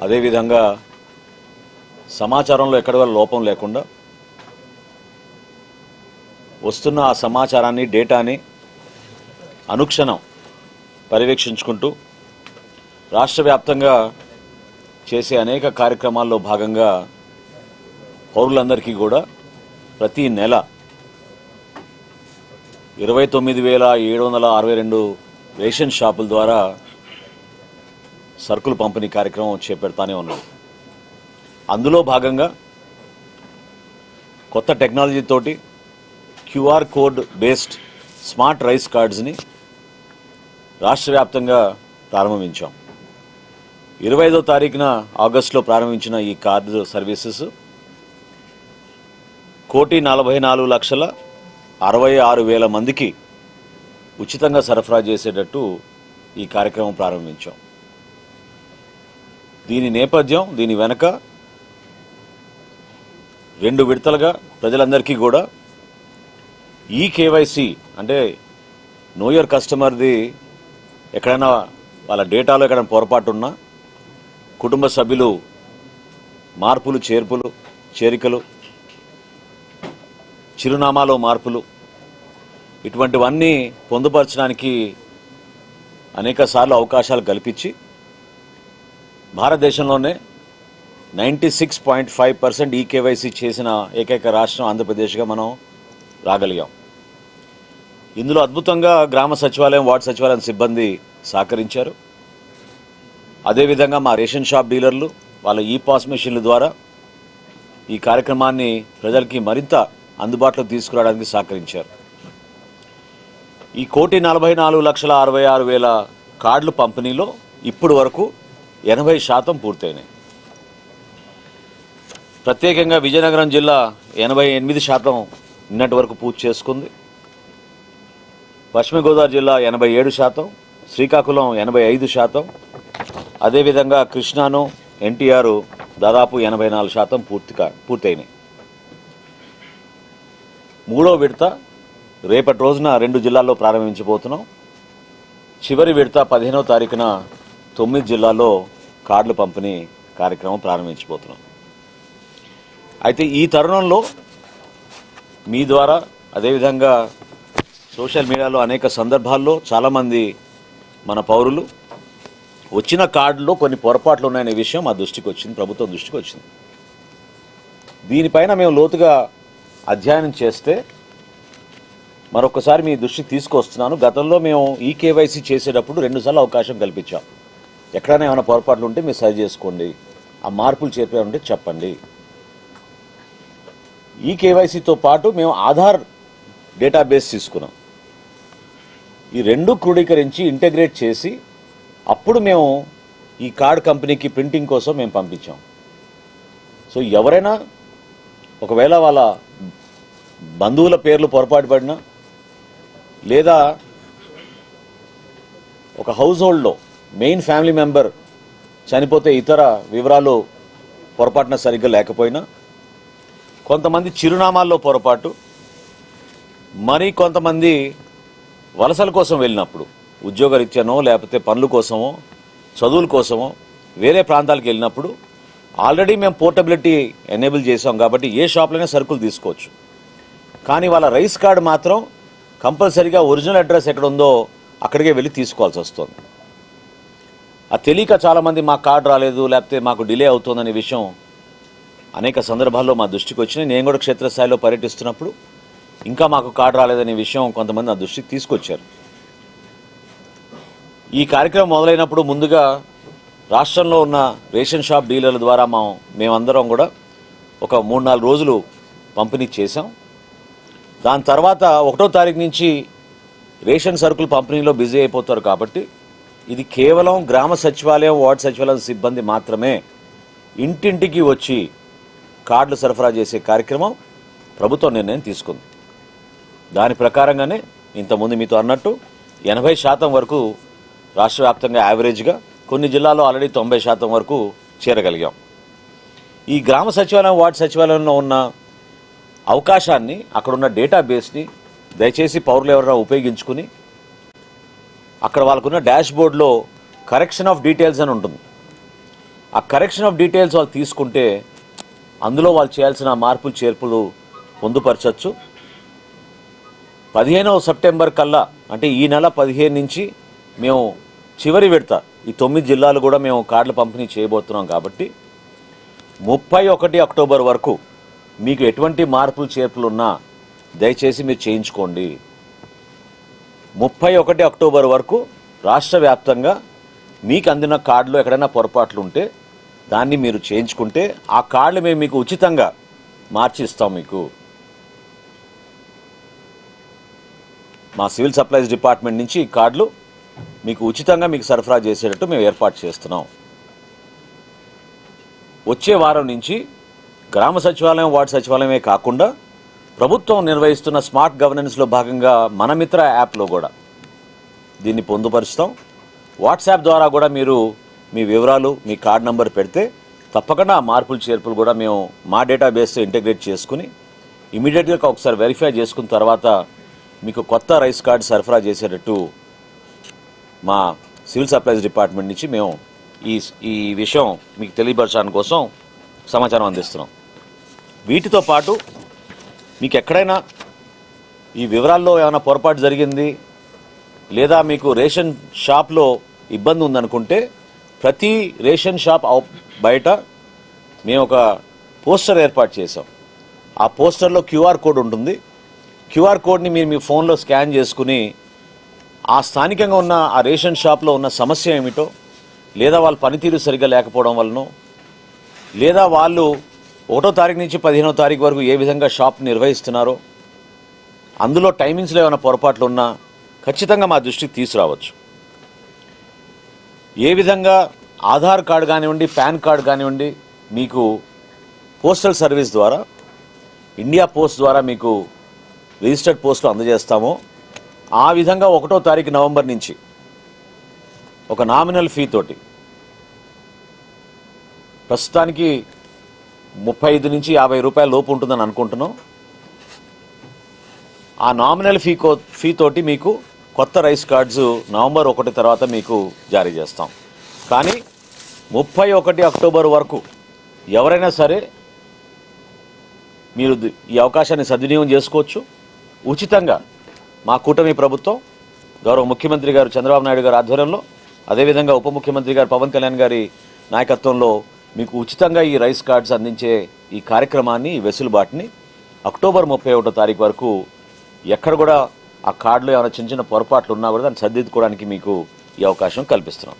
అదేవిధంగా సమాచారంలో ఎక్కడ లోపం లేకుండా వస్తున్న ఆ సమాచారాన్ని డేటాని అనుక్షణం పర్యవేక్షించుకుంటూ రాష్ట్ర వ్యాప్తంగా చేసే అనేక కార్యక్రమాల్లో భాగంగా పౌరులందరికీ కూడా ప్రతి నెల ఇరవై తొమ్మిది వేల ఏడు వందల అరవై రెండు రేషన్ షాపుల ద్వారా సరుకులు పంపిణీ కార్యక్రమం చేపెడతానే ఉన్నాం. అందులో భాగంగా కొత్త టెక్నాలజీతోటి QR code based smart rice కార్డ్స్ని రాష్ట్ర వ్యాప్తంగా ప్రారంభించాం. ఇరవై ఐదో తారీఖున ఆగస్టులో ప్రారంభించిన ఈ కార్డు సర్వీసెస్ కోటి నలభై నాలుగు లక్షల అరవై ఆరు వేల మందికి ఉచితంగా సరఫరా చేసేటట్టు ఈ కార్యక్రమం ప్రారంభించాం. దీని నేపథ్యం దీని వెనక రెండు విడతలుగా ప్రజలందరికీ కూడా ఈ కేవైసీ అంటే నోయర్ కస్టమర్ది ఎక్కడైనా వాళ్ళ డేటాలో ఎక్కడైనా పొరపాటున్నా కుటుంబ సభ్యులు మార్పులు చేర్పులు చేరికలు చిరునామాలో మార్పులు ఇటువంటివన్నీ పొందుపరచడానికి అనేక సార్లు అవకాశాలు కల్పించి భారతదేశంలోనే ninety six point five percent eKYC చేసిన ఏకైక రాష్ట్రం ఆంధ్రప్రదేశ్గా మనం రాగలిగాం. ఇందులో అద్భుతంగా గ్రామ సచివాలయం వార్డు సచివాలయం సిబ్బంది సహకరించారు. అదేవిధంగా మా రేషన్ షాప్ డీలర్లు వాళ్ళ ఈ పాస్ మెషిన్ల ద్వారా ఈ కార్యక్రమాన్ని ప్రజలకి మరింత అందుబాటులో తీసుకురావడానికి సహకరించారు. ఈ కోటి నలభై నాలుగు లక్షల అరవై ఆరు వేల కార్డులు పంపిణీలో ఇప్పుడు వరకు ఎనభై శాతం పూర్తయినాయి. ప్రత్యేకంగా విజయనగరం జిల్లా ఎనభై ఎనిమిది శాతం నిన్నటి వరకు పూర్తి చేసుకుంది. పశ్చిమ గోదావరి జిల్లా ఎనభై ఏడు శాతం శ్రీకాకుళం ఎనభై ఐదు శాతం. అదేవిధంగా కృష్ణాను ఎన్టీఆర్ దాదాపు ఎనభై నాలుగు శాతం పూర్తిగా పూర్తయినాయి. మూడో విడత రేపటి రోజున రెండు జిల్లాల్లో ప్రారంభించబోతున్నాం. చివరి విడత పదిహేనో తారీఖున తొమ్మిది జిల్లాల్లో కార్డులు పంపిణీ కార్యక్రమం ప్రారంభించబోతున్నాం. అయితే ఈ తరుణంలో మీ ద్వారా అదేవిధంగా సోషల్ మీడియాలో అనేక సందర్భాల్లో చాలామంది మన పౌరులు వచ్చిన కార్డులో కొన్ని పొరపాట్లు ఉన్నాయనే విషయం మా దృష్టికి వచ్చింది ప్రభుత్వం దృష్టికి వచ్చింది. దీనిపైన మేము లోతుగా అధ్యయనం చేస్తే మరొకసారి మీ దృష్టికి తీసుకొస్తున్నాను. గతంలో మేము ఈ కేవైసీ చేసేటప్పుడు రెండుసార్లు అవకాశం కల్పించాం. ఎక్కడైనా ఏమైనా పొరపాట్లు ఉంటే మీరు సరి చేసుకోండి. ఆ మార్పులు చేపేమంటే ఉంటే చెప్పండి. ఈ కేవైసీతో పాటు మేము ఆధార్ డేటాబేస్ తీసుకున్నాం. ఈ రెండు క్రోడీకరించి ఇంటగ్రేట్ చేసి అప్పుడు మేము ఈ కార్డ్ కంపెనీకి ప్రింటింగ్ కోసం మేము పంపించాం. సో ఎవరైనా ఒకవేళ వాళ్ళ బంధువుల పేర్లు పొరపాటు పడినా లేదా ఒక హౌస్ హోల్డ్లో మెయిన్ ఫ్యామిలీ మెంబర్ చనిపోతే ఇతర వివరాలు పొరపాటున సరిగ్గా లేకపోయినా కొంతమంది చిరునామాల్లో పొరపాటు మరి కొంతమంది వలసల కోసం వెళ్ళినప్పుడు ఉద్యోగరీత్యానో లేకపోతే పనుల కోసమో చదువుల కోసమో వేరే ప్రాంతాలకు వెళ్ళినప్పుడు ఆల్రెడీ మేము పోర్టబిలిటీ ఎనేబుల్ చేసాం కాబట్టి ఏ షాప్లోనే సరుకులు తీసుకోవచ్చు. కానీ వాళ్ళ రైస్ కార్డు మాత్రం కంపల్సరీగా ఒరిజినల్ అడ్రస్ ఎక్కడ ఉందో అక్కడికే వెళ్ళి తీసుకోవాల్సి వస్తుంది. ఆ తెలియక చాలామంది మా కార్డు రాలేదు లేకపోతే మాకు డిలే అవుతుందనే విషయం అనేక సందర్భాల్లో మా దృష్టికి వచ్చినాయి. నేను కూడా క్షేత్రస్థాయిలో పర్యటిస్తున్నప్పుడు ఇంకా మాకు కార్డు రాలేదనే విషయం కొంతమంది నా దృష్టికి తీసుకొచ్చారు. ఈ కార్యక్రమం మొదలైనప్పుడు ముందుగా రాష్ట్రంలో ఉన్న రేషన్ షాప్ డీలర్ల ద్వారా మా మేమందరం కూడా ఒక మూడు నాలుగు రోజులు పంపిణీ చేశాం. దాని తర్వాత ఒకటో తారీఖు నుంచి రేషన్ సరుకులు పంపిణీలో బిజీ అయిపోతారు కాబట్టి ఇది కేవలం గ్రామ సచివాలయం వార్డు సచివాలయం సిబ్బంది మాత్రమే ఇంటింటికి వచ్చి కార్డులు సరఫరా చేసే కార్యక్రమం ప్రభుత్వం నిర్ణయం తీసుకుంది. దాని ప్రకారంగానే ఇంతకుముందు మీతో అన్నట్టు ఎనభై శాతం వరకు రాష్ట్ర వ్యాప్తంగా యావరేజ్గా కొన్ని జిల్లాల్లో ఆల్రెడీ తొంభై శాతం వరకు చేరగలిగాం. ఈ గ్రామ సచివాలయం వార్డు సచివాలయంలో ఉన్న అవకాశాన్ని అక్కడున్న డేటాబేస్ని దయచేసి పౌరులు ఎవరైనా ఉపయోగించుకుని అక్కడ వాళ్ళకున్న డాష్ బోర్డ్లో కరెక్షన్ ఆఫ్ డీటెయిల్స్ అని ఉంటుంది. ఆ కరెక్షన్ ఆఫ్ డీటెయిల్స్ వాళ్ళు తీసుకుంటే అందులో వాళ్ళు చేయాల్సిన మార్పులు చేర్పులు పొందుపరచచ్చు. పదిహేనవ సెప్టెంబర్ కల్లా అంటే ఈ నెల పదిహేను నుంచి మేము చివరి విడత ఈ తొమ్మిది జిల్లాలు కూడా మేము కార్డుల పంపిణీ చేయబోతున్నాం కాబట్టి ముప్పై ఒకటి అక్టోబర్ వరకు మీకు ఎటువంటి మార్పులు చేర్పులు ఉన్నా దయచేసి మీరు చేయించుకోండి. ముప్పై ఒకటి అక్టోబర్ వరకు రాష్ట్ర వ్యాప్తంగా మీకు అందిన కార్డులో ఎక్కడైనా పొరపాట్లు ఉంటే దాన్ని మీరు చేయించుకుంటే ఆ కార్డులు మేము మీకు ఉచితంగా మార్చి ఇస్తాం మీకు. మా సివిల్ సప్లైస్ డిపార్ట్మెంట్ నుంచి ఈ కార్డులు మీకు ఉచితంగా మీకు సరఫరా చేసేటట్టు మేము ఏర్పాటు చేస్తున్నాం. వచ్చే వారం నుంచి గ్రామ సచివాలయం వార్డు సచివాలయమే కాకుండా ప్రభుత్వం నిర్వహిస్తున్న స్మార్ట్ గవర్నెన్స్లో భాగంగా మనమిత్ర యాప్లో కూడా దీన్ని పొందుపరుస్తాం. వాట్సాప్ ద్వారా కూడా మీరు మీ వివరాలు మీ కార్డ్ నంబర్ పెడితే తప్పకుండా మార్పులు చేర్పులు కూడా మేము మా డేటాబేస్తో ఇంటిగ్రేట్ చేసుకుని ఇమీడియట్గా ఒకసారి వెరిఫై చేసుకున్న తర్వాత మీకు కొత్త రైస్ కార్డు సరఫరా చేసేటట్టు మా సివిల్ సప్లైస్ డిపార్ట్మెంట్ నుంచి మేము ఈ ఈ విషయం మీకు తెలియపరచడానికి కోసం సమాచారం అందిస్తున్నాం. వీటితో పాటు మీకు ఎక్కడైనా ఈ వివరాల్లో ఏమైనా పొరపాటు జరిగింది లేదా మీకు రేషన్ షాప్లో ఇబ్బంది ఉందనుకుంటే ప్రతి రేషన్ షాప్ బయట మేము ఒక పోస్టర్ ఏర్పాటు చేసాం ఆ పోస్టర్లో క్యూఆర్ కోడ్ ఉంటుంది. క్యూఆర్ కోడ్ని మీరు మీ ఫోన్లో స్కాన్ చేసుకుని ఆ స్థానికంగా ఉన్న ఆ రేషన్ షాప్లో ఉన్న సమస్య ఏమిటో లేదా వాళ్ళ పనితీరు సరిగ్గా లేకపోవడం వలనో లేదా వాళ్ళు ఒకటో తారీఖు నుంచి పదిహేనో తారీఖు వరకు ఏ విధంగా షాప్ నిర్వహిస్తున్నారో అందులో టైమింగ్స్లో ఏమైనా పొరపాట్లు ఉన్నా ఖచ్చితంగా మా దృష్టికి తీసుకురావచ్చు. ఏ విధంగా ఆధార్ కార్డు కానివ్వండి పాన్ కార్డు కానివ్వండి మీకు పోస్టల్ సర్వీస్ ద్వారా ఇండియా పోస్ట్ ద్వారా మీకు రిజిస్టర్డ్ పోస్టులు అందజేస్తామో ఆ విధంగా ఒకటో తారీఖు నవంబర్ నుంచి ఒక నామినల్ ఫీ తోటి ప్రస్తుతానికి ముప్పై ఐదు నుంచి యాభై రూపాయల లోపు ఉంటుందని అనుకుంటున్నాం. ఆ నామినల్ ఫీ కో ఫీతోటి మీకు కొత్త రైస్ కార్డ్స్ నవంబర్ ఒకటి తర్వాత మీకు జారీ చేస్తాం. కానీ ముప్పై ఒకటి అక్టోబర్ వరకు ఎవరైనా సరే మీరు ఈ అవకాశాన్ని సద్వినియోగం చేసుకోవచ్చు. ఉచితంగా మా కూటమి ప్రభుత్వం గౌరవ ముఖ్యమంత్రి గారు చంద్రబాబు నాయుడు గారి ఆధ్వర్యంలో అదేవిధంగా ఉప ముఖ్యమంత్రి గారు పవన్ కళ్యాణ్ గారి నాయకత్వంలో మీకు ఉచితంగా ఈ రైస్ కార్డ్స్ అందించే ఈ కార్యక్రమాన్ని ఈ వెసులుబాటుని అక్టోబర్ ముప్పై ఒకటో తారీఖు వరకు ఎక్కడ కూడా ఆ కార్డులో ఏమైనా చిన్న చిన్న పొరపాట్లు ఉన్నా కూడా దాన్ని సర్దిద్దుకోవడానికి మీకు ఈ అవకాశం కల్పిస్తున్నాం.